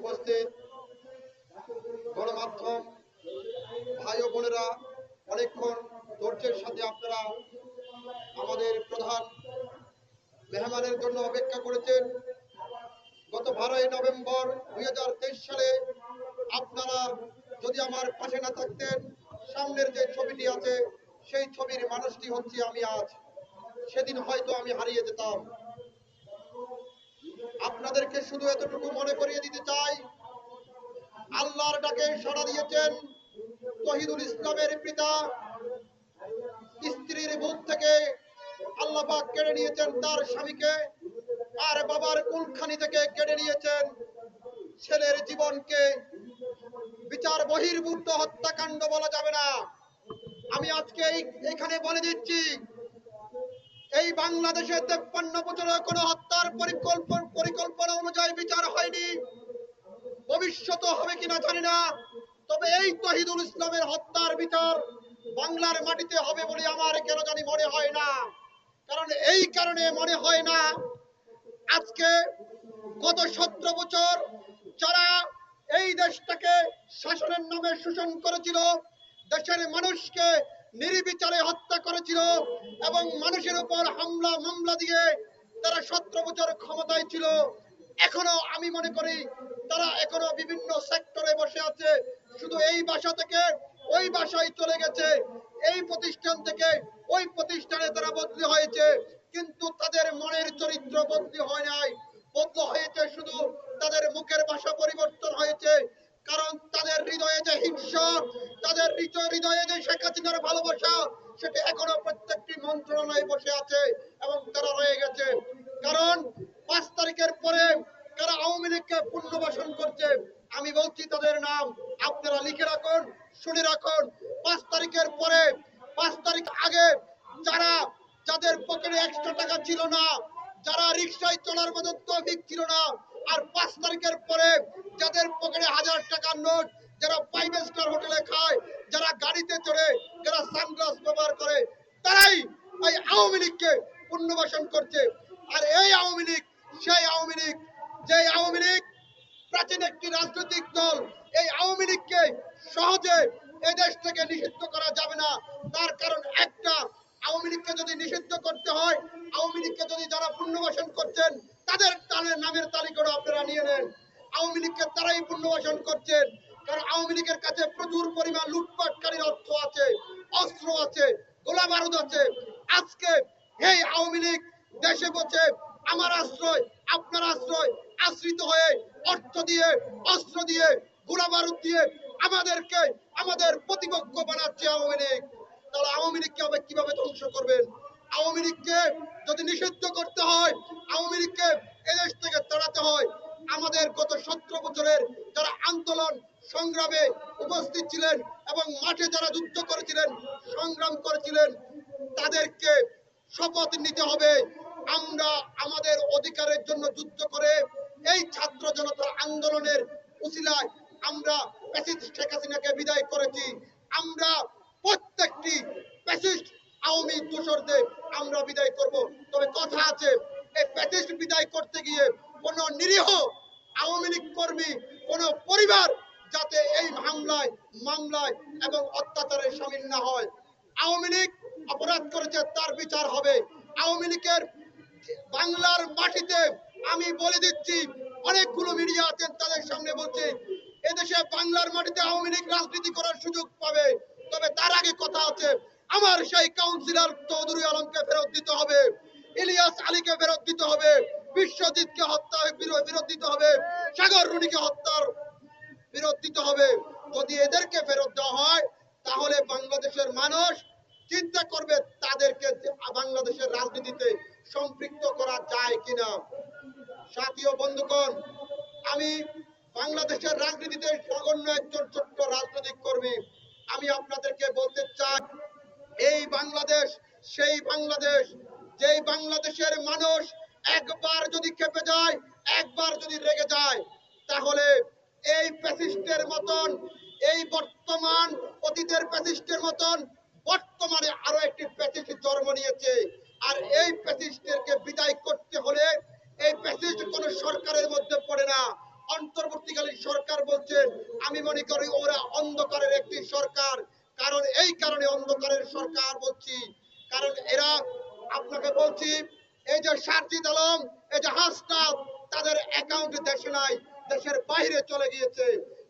উপস্থিত গণমাধ্যম, ভাই ও বোনেরা, অনেকক্ষণ ধৈর্যের সাথে আপনারা আমাদের প্রধান মেহমানের জন্য অপেক্ষা করেছেন। গত বারোই নভেম্বর দুই হাজার তেইশ সালে আপনারা যদি আমার পাশে না থাকতেন, সামনের যে ছবিটি আছে, সেই ছবির মানুষটি হচ্ছে আমি আজ। সেদিন হয়তো আমি হারিয়ে যেতাম। আপনাদেরকে শুধু এতটুকু মনে করিয়ে দিতে চাই, আল্লাহর ডাকে সাড়া দিয়েছেন তহিদুল ইসলামের পিতা। স্ত্রীর বুক থেকে আল্লাহ কেড়ে নিয়েছেন তার স্বামীকে, আর বাবার কুলখানি থেকে কেড়ে নিয়েছেন ছেলের জীবনকে। বিচার বহির্ভূত হত্যাকাণ্ড বলা যাবে না। আমি আজকে এখানে বলে দিচ্ছি এই বাংলাদেশে তেপ্পান্ন বছরে কোনো হত্যার পরিকল্পনা পরিকল্পনা অনুযায়ী বিচার হয়নি। ভবিষ্যৎ হবে কিনা জানি না। তবে এই তহিদুল ইসলামের হত্যার বিচার বাংলার মাটিতে হবে বলে আমার কেন জানি মনে হয় না। কারণ এই কারণে মনে হয় না, আজকে গত সতেরো বছর যারা এই দেশটাকে শাসনের নামে শোষণ করেছিল, দেশের মানুষকে নির্বিচারে হত্যা করেছিল এবং মানুষের উপর হামলা, মামলা দিয়ে তারা সতেরো বছর ক্ষমতায় ছিল। এখনও আমি মনে করি তারা এখনও বিভিন্ন সেক্টরে বসে আছে। শুধু এই বাসা থেকে, ওই বাসায় চলে গেছে। এই প্রতিষ্ঠান থেকে ওই প্রতিষ্ঠানে তারা বদলি হয়েছে। কিন্তু তাদের মনের চরিত্র বদলি হয় নাই। বদল হয়েছে শুধু তাদের মুখের ভাষা পরিবর্তন হয়েছে কারণ তাদের হৃদয়ে যে হিংসা তাদের হৃদয়- যে শেখ হাসিনার ভালোবাসা, সেটা এখনও প্রত্যেকটি মন্ত্রণালয়ে বসে আছে এবং তারা রয়ে গেছে। কারণ পাঁচ তারিখের পরে তারা আওয়ামী লীগকে পুনর্বাসন করছে, আমি বলছি তাদের নাম। আপনারা লিখে রাখুন, শুনে রাখুন। পাঁচ তারিখের পরে, পাঁচ তারিখ আগে যারা, যাদের পকেটে এক্সট্রা টাকা ছিল না, যারা রিক্সায় চলার মতো তৌফিক ছিল না, আর পাঁচ তারিখের পরে যাদের পকেটে হাজার টাকার নোট যারা ফাইভ স্টার হোটেলে খায়, যারা গাড়িতে চড়ে, যারা সানগ্লাস ব্যবহার করে, তারাই এই আওয়ামী লীগকে পুনর্বাসন করছে। আর এই আওয়ামী লীগ, সেই আওয়ামী লীগ যে আওয়ামী লীগ প্রাচীন একটি রাজনৈতিক দল, এই আওয়ামী লীগকে সহজে এই দেশ থেকে নিষিদ্ধ করা যাবে না। তার কারণ একটা, আওয়ামী লীগকে যদি নিষিদ্ধ করতে হয়, আওয়ামী লীগকে যদি যারা পুনর্বাসন করছেন, তাদের তাদের নামের তালিকাটা আপনারা নিয়ে নেন। আওয়ামী লীগকে তারাই পুনর্বাসন করছেন। কারণ আওয়ামী লীগের কাছে প্রচুর পরিমাণ লুটপাটকারীর অর্থ আছে, অস্ত্র আছে গোলা বারুদ আছে। আজকে এই আওয়ামী লীগ দেশে বসে আমার আশ্রয়, আপনার আশ্রয়, আশ্রিত হয়ে অর্থ দিয়ে, অস্ত্র দিয়ে গোলা বারুদ দিয়ে আমাদেরকে, আমাদের প্রতিপক্ষ বানাচ্ছে আওয়ামী লীগ। তাহলে আওয়ামী লীগকে আবার কীভাবে ধ্বংস করবেন? আওয়ামী লীগকে যদি নিষিদ্ধ করতে হয়, আওয়ামী লীগকে এদেশ থেকে তাড়াতে হয়। আমাদের গত সতেরো বছরের যারা আন্দোলন সংগ্রামে উপস্থিত ছিলেন এবং মাঠে যারা যুদ্ধ করেছিলেন, সংগ্রাম করেছিলেন, তাদেরকে শপথ নিতে হবে। আমরা আমাদের অধিকারের জন্য যুদ্ধ করে এই ছাত্র জনতার আন্দোলনের উসিলায় আমরা শেখ হাসিনাকে বিদায় করেছি। আমরা প্রত্যেকটি প্যাসিস্ট আওয়ামী দোসরদের আমরা বিদায় করব। তবে কথা আছে, এই প্যাসিস্ট বিদায় করতে গিয়ে কোন নিরীহ আওয়ামী লীগ কর্মী, কোন পরিবার যাতে এই হামলায় মামলায় এবং অত্যাচারে সামিল না হয়। আওয়ামী লীগ অপরাধ করেছে, তার বিচার হবে। আওয়ামী লীগের বাংলার মাটিতে আমি বলে দিচ্ছি, অনেকগুলো মিডিয়া আছেন, তাদের সামনে বলছি, এদেশে বাংলার মাটিতে আওয়ামী লীগ রাজনীতি করার সুযোগ পাবে। তবে তার আগে কথা আছে, আমার সেই কাউন্সিলর চৌধুরী আলমকে ফেরত দিতে হবে, ইলিয়াস আলীকে ফেরত দিতে হবে, বিশ্বজিৎকে হত্যা বিরো- ফেরত দিতে হবে, সাগর রুনিকে হত্যার ফেরত দিতে হবে। যদি এদেরকে ফেরত দেওয়া হয়, তাহলে বাংলাদেশের মানুষ চিন্তা করবে তাদেরকে বাংলাদেশের রাজনীতিতে সম্পৃক্ত করা যায় কিনা। সাথী বন্ধুগণ, আমি বাংলাদেশের রাজনীতিতে নগণ্য একজন ছোট্ট রাজনৈতিক কর্মী। আমি আপনাদেরকে বলতে চাই, এই বাংলাদেশ, সেই বাংলাদেশ, যেই বাংলাদেশের মানুষ একবার যদি খেপে যায়, একবার যদি রেগে যায়, তাহলে এই প্যাসিস্টের মতন, এই বর্তমান অতীতের প্যাসিস্টের মতন, বর্তমানে আরও একটি প্যাসিস্ট জন্ম নিয়েছে। আর এই প্যাসিস্টেরকে বিদায় করতে হলে এই প্যাসিস্ট কোন সরকারের মধ্যে পড়ে না। অন্তর্বর্তীকালীন সরকার বলছে, আমি মনে করি ওরা অন্ধকারের একটি সরকার। কারণ এই কারণে অন্ধকারের সরকার বলছি। কারণ এরা, আপনাকে বলছি, এই যে সারজিদ আলম, এই যে হাসনাত, তাদের অ্যাকাউন্ট দেশে নাই। দেশের বাইরে চলে গিয়েছে।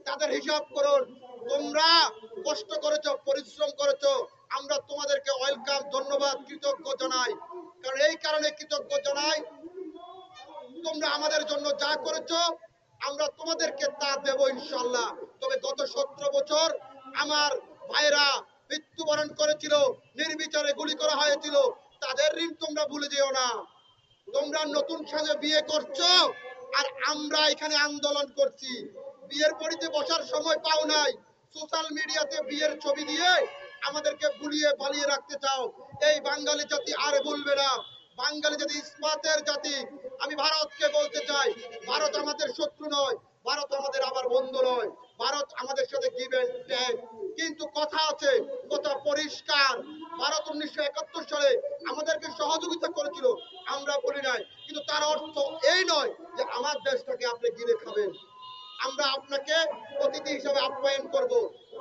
তাদের হিসাব করুন, তোমরা কষ্ট করেছ, পরিশ্রম করেছ, আমরা তোমাদেরকে ওয়েলকাম ধন্যবাদ, কৃতজ্ঞ জানাই। কারণ এই কারণে কৃতজ্ঞ জানাই, তোমরা আমাদের জন্য যা করেছ, আমরা তোমাদেরকে তা দেব ইনশাল্লাহ তবে গত সতেরো বছর আমার ভাইরা মৃত্যুবরণ করেছিল, নির্বিচারে গুলি করা হয়েছিল। তাদের ঋণ তোমরা ভুলে যেও না। তোমরা নতুন সাজে বিয়ে করছ আর আমরা এখানে আন্দোলন করছি। বিয়ের পরিতে বসার সময় পাও নাই। সোশ্যাল মিডিয়াতে বিয়ের ছবি দিয়ে আমাদেরকে ভুলিয়ে পালিয়ে রাখতে চাও। এই বাঙালি জাতি আর বলবে না। বাঙালি জাতি ইস্পাতের জাতি। আমি ভারতকে বলতে চাই, ভারত আমাদের শত্রু নয়, ভারত আমাদের আবার বন্ধু নয়, ভারত আমাদের সাথে গিভ টেক কিন্তু কথা আছে, কথা পরিষ্কার। ভারত উনিশশো একাত্তর সালে আমাদেরকে সহযোগিতা করেছিল, আমরা বলি নাই। কিন্তু তার অর্থ এই নয় যে আমার দেশটাকে আপনি গিলে খাবেন। আমরা আপনাকে অতিথি হিসাবে আপ্যায়ন করব,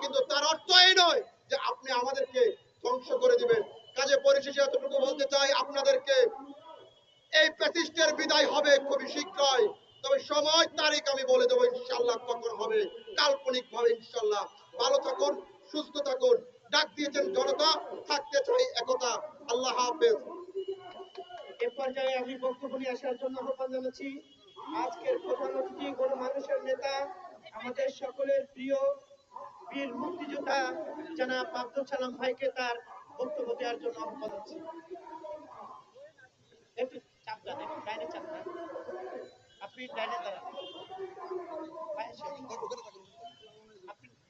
কিন্তু তার অর্থ এই নয় যে আপনি আমাদেরকে ধ্বংস করে দিবেন। কাজে পরিশেষে এতটুকু বলতে চাই আপনাদেরকে, এই প্যাসিস্টের বিদায় হবে খুবই শীঘ্রই, তবে সময়, তারিখ আমি বলে দেবো ইনশাল্লাহ কখন হবে কাল্পনিক ভাবে ইনশাল্লাহ ভালো থাকুন, সুস্থ থাকুন, ডাক দিয়েছেন জনতা, থাকতে চাই একতা। আল্লাহ হাফেজ। এ পর্যায়ে আমি বক্তব্য নিয়ে আসার জন্য আহ্বান জানাচ্ছি। আজকের প্রধান অতিথি গণমানুষের নেতা, আমাদের সকলের প্রিয় বীর মুক্তিযোদ্ধা জনাব আব্দুল সালাম ভাইকে তার বক্তব্য দেওয়ার জন্য আহ্বান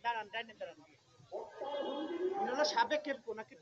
দাঁড়ান। সাবেক কেপ নাকি